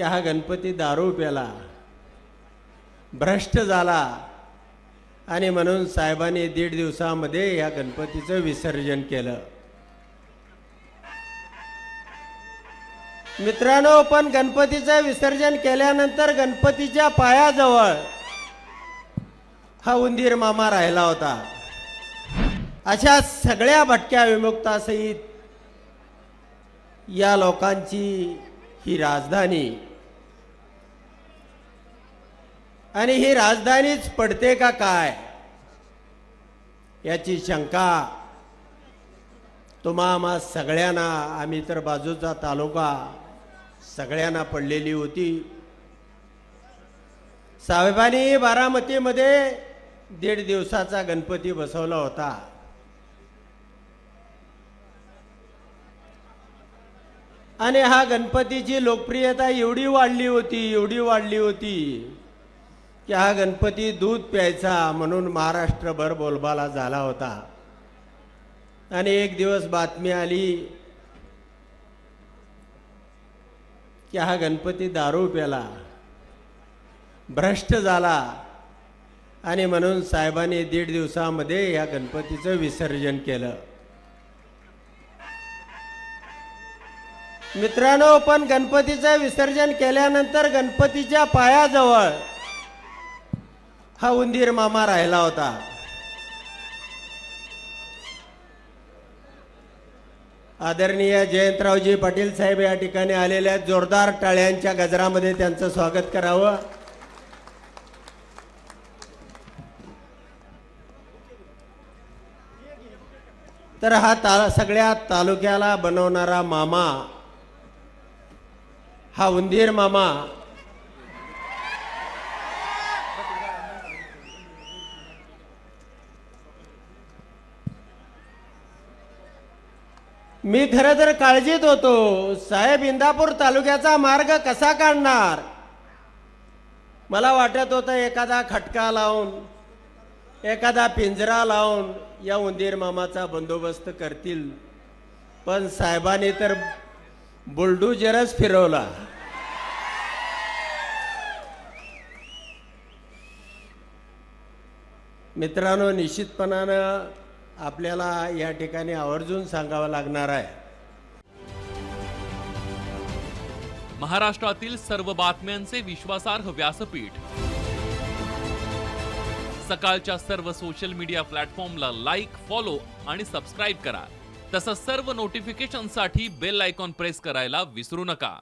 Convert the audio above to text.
की हा गणपती दारू प्याला भ्रष्ट झाला. आणि म्हणून साहेबांनी दीड दिवसामध्ये या गणपतीचं विसर्जन केलं. मित्रांनो पण गणपतीचं विसर्जन केल्यानंतर गणपतीच्या पायाजवळ हा उंदीर मामा राहिला होता. अशा सगळ्या भटक्या विमुक्तासहित या लोकांची ही राजधानी आणि ही राजधानीच पडते का काय? याची शंका. तुम्हा आम्हा सगळ्यांना आम्ही तर बाजूचा तालुका सगळ्यांना पडलेली होती. साहेबांनी बारामतीमध्ये दीड दिवसाचा गणपती बसवला होता. आणि हा गणपतीची लोकप्रियता एवढी वाढली होती एवढी वाढली होती. की हा गणपती दूध प्यायचा म्हणून महाराष्ट्रभर बोलबाला झाला होता. आणि एक दिवस बातमी आली की हा गणपती दारू प्याला. भ्रष्ट झाला. आणि म्हणून साहेबांनी दीड दिवसामध्ये या गणपतीचं विसर्जन केलं. मित्रांनो पण गणपतीचं विसर्जन केल्यानंतर गणपतीच्या पायाजवळ हा उंदीर मामा राहिला होता. आदरणीय जयंतरावजी पाटील साहेब या ठिकाणी आलेल्या जोरदार टाळ्यांच्या गजरामध्ये त्यांचं स्वागत करावं. तर हा ता सगळ्या तालुक्याला बनवणारा मामा हा उंदीर मामा मी खरं तर काळजीत होतो. साहेब इंदापूर तालुक्याचा मार्ग कसा काढणार? मला वाटत होतं एखादा खटका लावून एखादा पिंजरा लावून या उंदीर मामाचा बंदोबस्त करतील. पण साहेबांनी तर बुलडुजरच फिरवला. मित्रांनो निश्चितपणानं आपल्याला या ठिकाणी आवर्जून सांगावं लागणार आहे. महाराष्ट्रातील सर्व बातम्यांचे विश्वासार्ह व्यासपीठ. सकाळच्या सर्व सोशल मीडिया प्लॅटफॉर्मला लाईक फॉलो आणि सबस्क्राईब करा. तसंच सर्व नोटिफिकेशनसाठी बेल आयकॉन प्रेस करायला विसरू नका.